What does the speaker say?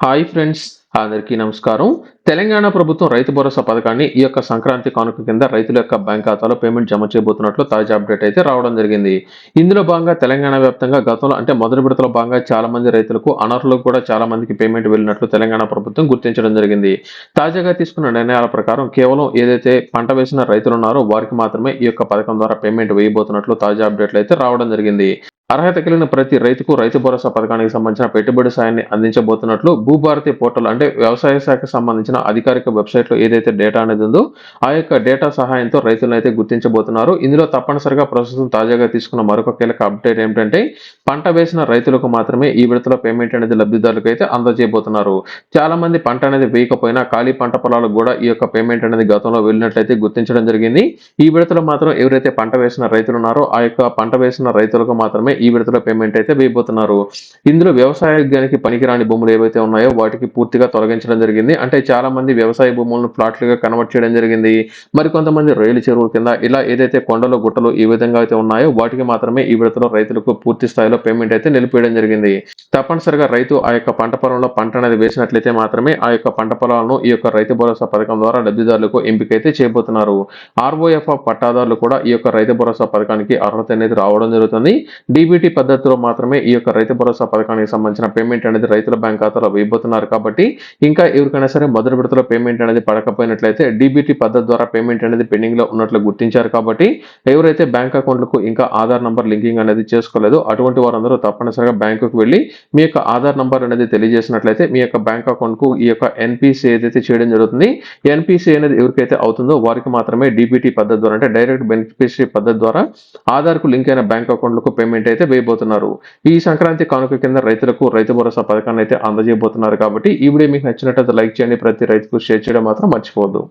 Hi friends అందరికీ నమస్కారం. తెలంగాణ ప్రభుత్వం రైతు భరోసా పథకాన్ని ఈ యొక్క సంక్రాంతి కానుక కింద రైతుల యొక్క బ్యాంక్ ఖాతాలో పేమెంట్ జమ చేయబోతున్నట్లు తాజా అప్డేట్ అయితే రావడం జరిగింది. ఇందులో భాగంగా తెలంగాణ వ్యాప్తంగా గతంలో అంటే మొదటి విడతలో భాగంగా చాలా మంది రైతులకు అనర్హులకు కూడా చాలా మందికి పేమెంట్ వెళ్ళినట్లు తెలంగాణ ప్రభుత్వం గుర్తించడం జరిగింది. తాజాగా తీసుకున్న నిర్ణయాల ప్రకారం కేవలం ఏదైతే పంట వేసిన రైతులు ఉన్నారో వారికి మాత్రమే ఈ యొక్క పథకం ద్వారా పేమెంట్ వేయబోతున్నట్లు తాజా అప్డేట్లు అయితే రావడం జరిగింది. అర్హత కలిగిన ప్రతి రైతుకు రైతు భరోసా పథకానికి సంబంధించిన పెట్టుబడి సాయాన్ని అందించబోతున్నట్లు భూభారతి పోర్టల్ అంటే వ్యవసాయ శాఖకు సంబంధించిన అధికారిక వెబ్సైట్లో ఏదైతే డేటా అనేది ఉందో ఆ యొక్క డేటా సహాయంతో రైతులను అయితే గుర్తించబోతున్నారు. ఇందులో తప్పనిసరిగా ప్రస్తుతం తాజాగా తీసుకున్న మరొక కీలక అప్డేట్ ఏమిటంటే పంట వేసిన రైతులకు మాత్రమే ఈ విడతలో పేమెంట్ అనేది లబ్ధిదారులకు అయితే అందజేయబోతున్నారు. చాలా మంది పంట అనేది వేయకపోయినా ఖాళీ పంట పొలాలకు కూడా ఈ యొక్క పేమెంట్ అనేది గతంలో వెళ్ళినట్లయితే గుర్తించడం జరిగింది. ఈ విడతలో మాత్రం ఎవరైతే పంట వేసిన రైతులు ఉన్నారో ఆ యొక్క పంట వేసిన రైతులకు మాత్రమే ఈ విడతలో పేమెంట్ అయితే వేయబోతున్నారు. ఇందులో వ్యవసాయానికి పనికిరాని భూములు ఏవైతే ఉన్నాయో వాటికి పూర్తిగా తొలగించడం జరిగింది. అంటే చాలా మంది వ్యవసాయ భూములను ప్లాట్లుగా కన్వర్ట్ చేయడం జరిగింది. మరి కొంతమంది చెరువుల కింద ఇలా ఏదైతే కొండలు గుట్టలు ఈ విధంగా అయితే ఉన్నాయో వాటికి మాత్రమే ఈ విడతలో రైతులకు పూర్తి స్థాయిలో పేమెంట్ అయితే నిలిపేయడం జరిగింది. తప్పనిసరిగా రైతు ఆ యొక్క పంట పొలంలో పంట అనేది వేసినట్లయితే మాత్రమే ఆ యొక్క పంట పొలాలను ఈ యొక్క రైతు భరోసా పథకం ద్వారా లబ్ధిదారులకు ఎంపిక అయితే చేయబోతున్నారు ఆర్ఓఎఫ్ పట్టాదారులు కూడా ఈ యొక్క రైతు భరోసా పథకానికి అర్హత అనేది రావడం జరుగుతుంది. డీబీటీ పద్ధతిలో మాత్రమే ఈ యొక్క రైతు భరోసా పథకానికి సంబంధించిన పేమెంట్ అనేది రైతుల బ్యాంక్ ఖాతాలో వేయబోతున్నారు కాబట్టి ఇంకా ఎవరికైనా సరే మొదటి విడతలో పేమెంట్ అనేది పడకపోయినట్లయితే డీబీటీ పద్ధతి ద్వారా పేమెంట్ అనేది పెండింగ్లో ఉన్నట్లు గుర్తించారు కాబట్టి ఎవరైతే బ్యాంక్ అకౌంట్లకు ఇంకా ఆధార్ నంబర్ లింకింగ్ అనేది చేసుకోలేదు అటువంటి వారందరూ తప్పనిసరిగా బ్యాంకుకు వెళ్ళి మీ యొక్క ఆధార్ నంబర్ అనేది తెలియజేసినట్లయితే మీ యొక్క బ్యాంక్ అకౌంట్కు ఈ యొక్క ఎన్పిసి ఏదైతే చేయడం జరుగుతుంది ఎన్పిసి అనేది ఎవరికైతే అవుతుందో వారికి మాత్రమే డీబీటీ పద్ధతి ద్వారా అంటే డైరెక్ట్ బెనిఫిషరీ పద్ధతి ద్వారా ఆధార్కు లింక్ అయిన బ్యాంక్ అకౌంట్లకు పేమెంట్ అయితే వేయబోతున్నారు. ఈ సంక్రాంతి కానుక కింద రైతులకు రైతు భరోసా పథకాన్ని అయితే అందజేయబోతున్నారు కాబట్టి ఈ వీడియో మీకు నచ్చినట్లయితే లైక్ చేయండి. ప్రతి రైతుకు షేర్ చేయడం మాత్రం మర్చిపోవద్దు.